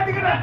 ஏத்துக்கிறேன்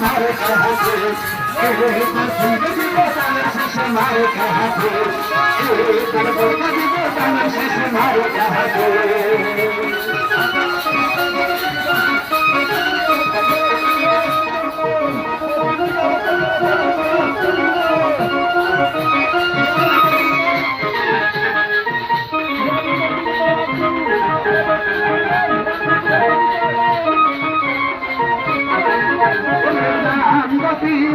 মারে কাহাতে এই মাসুম দিব তানের শেষে মারে কাহাতে এই তার বলতে দিব তানের শেষে মারে কাহাতে